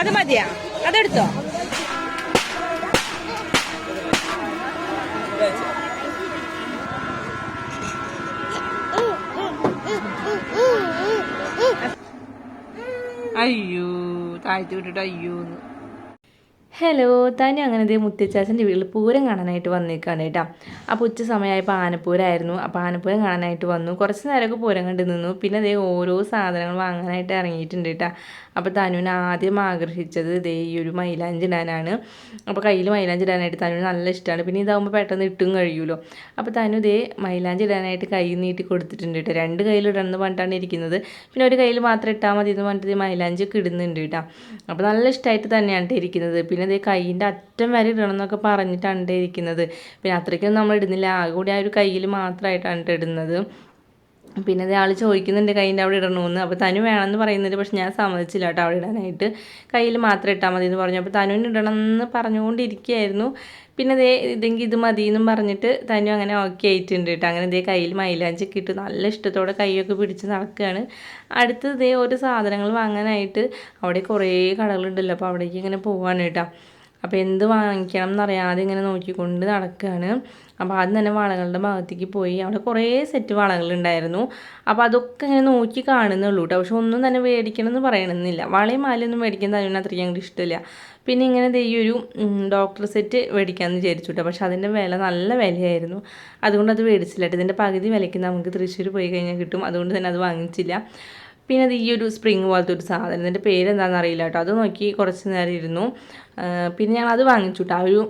അത് മതിയാ. അതെടുത്തോ. അയ്യോ താഴ്ത്തി വിട്ടിട്ട് അയ്യോ ഹലോ തന്നെ അങ്ങനെ ഇതേ മുത്തച്ചാച്ചന്റെ വീട്ടിൽ പൂരം കാണാനായിട്ട് വന്നേക്കാണ് കേട്ടോ. അപ്പോൾ ഉച്ച സമയമായപ്പോൾ ആനപ്പൂരമായിരുന്നു അപ്പോൾ ആനപ്പൂരം കാണാനായിട്ട് വന്നു. കുറച്ച് നേരമൊക്കെ പൂരം കണ്ടു നിന്നു. പിന്നെ ദേ ഓരോ സാധനങ്ങൾ വാങ്ങാനായിട്ട് ഇറങ്ങിയിട്ടുണ്ട് കേട്ടോ. അപ്പോൾ തനുവിന് ആദ്യം ആകർഷിച്ചത് ദേ ഈ ഒരു മൈലാഞ്ചി ഇടാനാണ്. അപ്പോൾ കയ്യിൽ മൈലാഞ്ചി ഇടാനായിട്ട് തനുവിന് നല്ല ഇഷ്ടമാണ്. പിന്നെ ഇതാകുമ്പോൾ പെട്ടെന്ന് ഇട്ടും കഴിയുമല്ലോ അപ്പോൾ തനു ദേ മൈലാഞ്ചി ഇടാനായിട്ട് കൈ നീട്ടി കൊടുത്തിട്ടുണ്ട് കേട്ടോ. രണ്ട് എന്ന് പറഞ്ഞിട്ടാണ് ഇരിക്കുന്നത്. പിന്നെ ഒരു കയ്യിൽ മാത്രം ഇട്ടാൽ മതി എന്ന് പറഞ്ഞിട്ട് ഇത് മൈലാഞ്ചി ഒക്കെ ഇടുന്നുണ്ട് കേട്ടോ. അപ്പോൾ നല്ല ഇഷ്ടമായിട്ട് തന്നെയാണ് ഇരിക്കുന്നത് പിന്നെ ദേ കൈയിന്റെ അറ്റം വരെ ഇടണം എന്നൊക്കെ പറഞ്ഞിട്ടാണ് ട്ടോ ഇരിക്കുന്നത്. പിന്നെ അത്രയ്ക്കൊന്നും നമ്മൾ ഇടുന്നില്ല. ആകെ കൂടി ആ ഒരു കയ്യിൽ മാത്രമായിട്ടാണ് ട്ടോ ഇടുന്നത്. പിന്നെ ഇത് ആൾ ചോദിക്കുന്നുണ്ട് കയ്യിന്റെ അവിടെ ഇടണമെന്ന് അപ്പോൾ തനു വേണമെന്ന് പറയുന്നുണ്ട് പക്ഷെ ഞാൻ സമ്മതിച്ചില്ല കേട്ടോ അവിടെ ഇടാനായിട്ട്. കയ്യിൽ മാത്രം ഇട്ടാൽ മതി എന്ന് പറഞ്ഞു. അപ്പോൾ തനുവിന് എന്ന് പറഞ്ഞുകൊണ്ടിരിക്കുകയായിരുന്നു. പിന്നെ ദേ ഇതെങ്കിൽ ഇത് മതി എന്നും പറഞ്ഞിട്ട് തനു അങ്ങനെ ഓക്കെ ആയിട്ടുണ്ട് കേട്ടോ. അങ്ങനെ ദേ കയ്യിൽ മൈലാഞ്ചി ഒക്കെ ഇട്ട് നല്ല ഇഷ്ടത്തോടെ കൈയൊക്കെ പിടിച്ച് നടക്കുകയാണ്. അടുത്ത് ദേ ഒരു സാധനങ്ങൾ വാങ്ങാനായിട്ട് അവിടെ കുറേ കടകളുണ്ടല്ലോ. അപ്പോൾ അവിടേക്ക് ഇങ്ങനെ പോവാണ് കേട്ടോ. അപ്പോൾ എന്ത് വാങ്ങിക്കണം എന്നറിയാതെ ഇങ്ങനെ നോക്കിക്കൊണ്ട് നടക്കുകയാണ് അപ്പോൾ ആദ്യം തന്നെ വളകളുടെ ഭാഗത്തേക്ക് പോയി. അവിടെ കുറേ സെറ്റ് വളകളുണ്ടായിരുന്നു. അപ്പോൾ അതൊക്കെ ഇങ്ങനെ നോക്കി കാണുന്നുള്ളൂ കേട്ടോ പക്ഷെ ഒന്നും തന്നെ മേടിക്കണം എന്ന് പറയണമെന്നില്ല വളയും മാലയൊന്നും മേടിക്കാൻ തന്നെ അത്രയ്ക്ക് ഞങ്ങൾക്ക് ഇഷ്ടമില്ല. പിന്നെ ഇങ്ങനെ ഈ ഒരു ഡോക്ടർ സെറ്റ് മേടിക്കാമെന്ന് വിചാരിച്ചു കേട്ടോ പക്ഷെ അതിന്റെ വില നല്ല വിലയായിരുന്നു. അതുകൊണ്ട് അത് മേടിച്ചില്ല കേട്ടോ ഇതിന്റെ പകുതി വിലയ്ക്ക് നമുക്ക് തൃശ്ശൂർ പോയി കഴിഞ്ഞാൽ കിട്ടും. അതുകൊണ്ട് തന്നെ അത് വാങ്ങിച്ചില്ല. പിന്നെ അത് ഈ ഒരു സ്പ്രിങ് പോലത്തെ ഒരു സാധനം. ഇതിന്റെ പേരെന്താണെന്ന് അറിയില്ല കേട്ടോ. അത് നോക്കി കുറച്ച് നേരം ഇരുന്നു. പിന്നെ ഞങ്ങൾ അത് വാങ്ങിച്ചു കേട്ടോ ആ ഒരു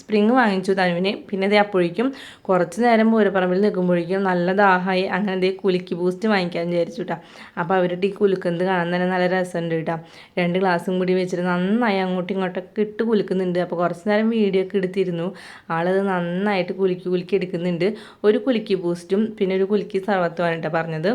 സ്പ്രിങ് വാങ്ങിച്ചു തനുവിന്. പിന്നെ ഇത് അപ്പോഴേക്കും കുറച്ച് നേരം പൂരപ്പറമ്പിൽ നിൽക്കുമ്പോഴേക്കും നല്ല ദാഹമായി അങ്ങനെ ഇതേ കുലുക്കി ബൂസ്റ്റ് വാങ്ങിക്കാൻ വിചാരിച്ചു കേട്ടോ അപ്പോൾ അവരുടെ ഈ കുലുക്കുന്നത് കാണാൻ തന്നെ നല്ല രസമുണ്ട് കേട്ടോ രണ്ട് ഗ്ലാസും കൂടി വെച്ചിട്ട് നന്നായി അങ്ങോട്ടും ഇങ്ങോട്ടൊക്കെ ഇട്ട് കുലുക്കുന്നുണ്ട്. അപ്പോൾ കുറച്ച് നേരം വീഡിയോ ഒക്കെ എടുത്തിരുന്നു. ആളത് നന്നായിട്ട് കുലുക്കി കുലുക്കി എടുക്കുന്നുണ്ട്. ഒരു കുലുക്കി ബൂസ്റ്റും പിന്നെ ഒരു കുലുക്കി സർവത്തുമാണ് കേട്ടോ പറഞ്ഞത്.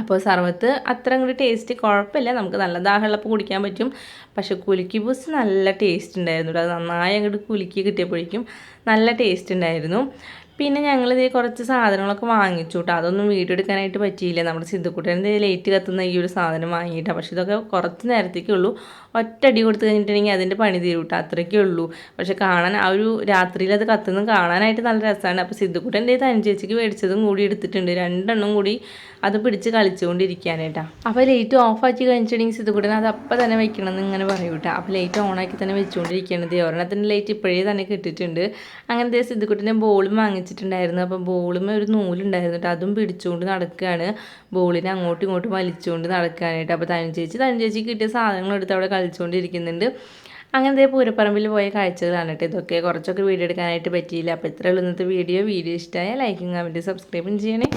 അപ്പോൾ സർവത്ത് അത്ര അങ്ങോട്ട് ടേസ്റ്റ് കുഴപ്പമില്ല നമുക്ക് നല്ല ദാഹമുള്ളപ്പോൾ കുടിക്കാൻ പറ്റും. പക്ഷെ കുലുക്കി ബൂസ് നല്ല ടേസ്റ്റ് ഉണ്ടായിരുന്നു അത് നന്നായി അങ്ങോട്ട് കുലുക്കി കിട്ടിയപ്പോഴേക്കും നല്ല ടേസ്റ്റ് ഉണ്ടായിരുന്നു. പിന്നെ ഞങ്ങൾ ഇതേ കുറച്ച് സാധനങ്ങളൊക്കെ വാങ്ങിച്ചു കേട്ടോ അതൊന്നും വീഡിയോ എടുക്കാനായിട്ട് പറ്റിയില്ല. നമ്മുടെ സിദ്ധുക്കുട്ടന്റെ ലേറ്റ് കത്തുന്ന ഈ ഒരു സാധനം വാങ്ങിയിട്ടാണ് പക്ഷേ ഇതൊക്കെ കുറച്ച് നേരത്തേക്കേ ഉള്ളൂ. ഒറ്റ അടി കൊടുത്തു കഴിഞ്ഞിട്ടുണ്ടെങ്കിൽ അതിന്റെ പണി തീരും കേട്ടോ അത്രയ്ക്കേ ഉള്ളൂ. പക്ഷെ കാണാൻ ആ ഒരു രാത്രിയിൽ അത് കത്തുന്നത് കാണാനായിട്ട് നല്ല രസമാണ്. അപ്പോൾ സിദ്ധുക്കുട്ടന്റെ തനിച്ചേച്ചിക്ക് മേടിച്ചതും കൂടി എടുത്തിട്ടുണ്ട്. രണ്ടെണ്ണം കൂടി അത് പിടിച്ച് കളിച്ചുകൊണ്ടിരിക്കാനായിട്ടാ. അപ്പോൾ ലൈറ്റ് ഓഫ് ആക്കി കഴിഞ്ഞിട്ടുണ്ടെങ്കിൽ സിദ്ധുക്കുട്ടൻ അത് അപ്പം തന്നെ വെക്കണം എന്ന് ഇങ്ങനെ പറയും കേട്ടോ. അപ്പോൾ ലൈറ്റ് ഓൺ ആക്കി തന്നെ വെച്ചുകൊണ്ടിരിക്കുകയാണ്. ദേ ഒരെണ്ണത്തിന്റെ ലൈറ്റ് ഇപ്പോഴേ തന്നെ കിട്ടിയിട്ടുണ്ട്. അങ്ങനെ ദേ സിദ്ധുക്കുട്ടന്റെ ബോളും വാങ്ങിച്ചിട്ടുണ്ടായിരുന്നു അപ്പോൾ ബോളുമേ ഒരു നൂലുണ്ടായിരുന്നു കേട്ടോ. അതും പിടിച്ചുകൊണ്ട് നടക്കുകയാണ്. ബോളിനെ അങ്ങോട്ടും ഇങ്ങോട്ടും വലിച്ചുകൊണ്ട് നടക്കാനായിട്ട് അപ്പോൾ തനു ചേച്ചി തനു ചേച്ചി കിട്ടിയ സാധനങ്ങൾ എടുത്ത് അവിടെ കളിച്ചുകൊണ്ടിരിക്കുന്നുണ്ട് അങ്ങനെ ദേ പൂരപ്പറമ്പിൽ പോയ കാഴ്ചകളാണ് കേട്ടോ ഇതൊക്കെ. കുറച്ചൊക്കെ വീഡിയോ എടുക്കാനായിട്ട് പറ്റിയില്ല. അപ്പോൾ ഇത്രയുള്ള ഇന്നത്തെ വീഡിയോ. വീഡിയോ ഇഷ്ടമായ ലൈക്കും കമന്റ് സബ്സ്ക്രൈബും ചെയ്യണേ.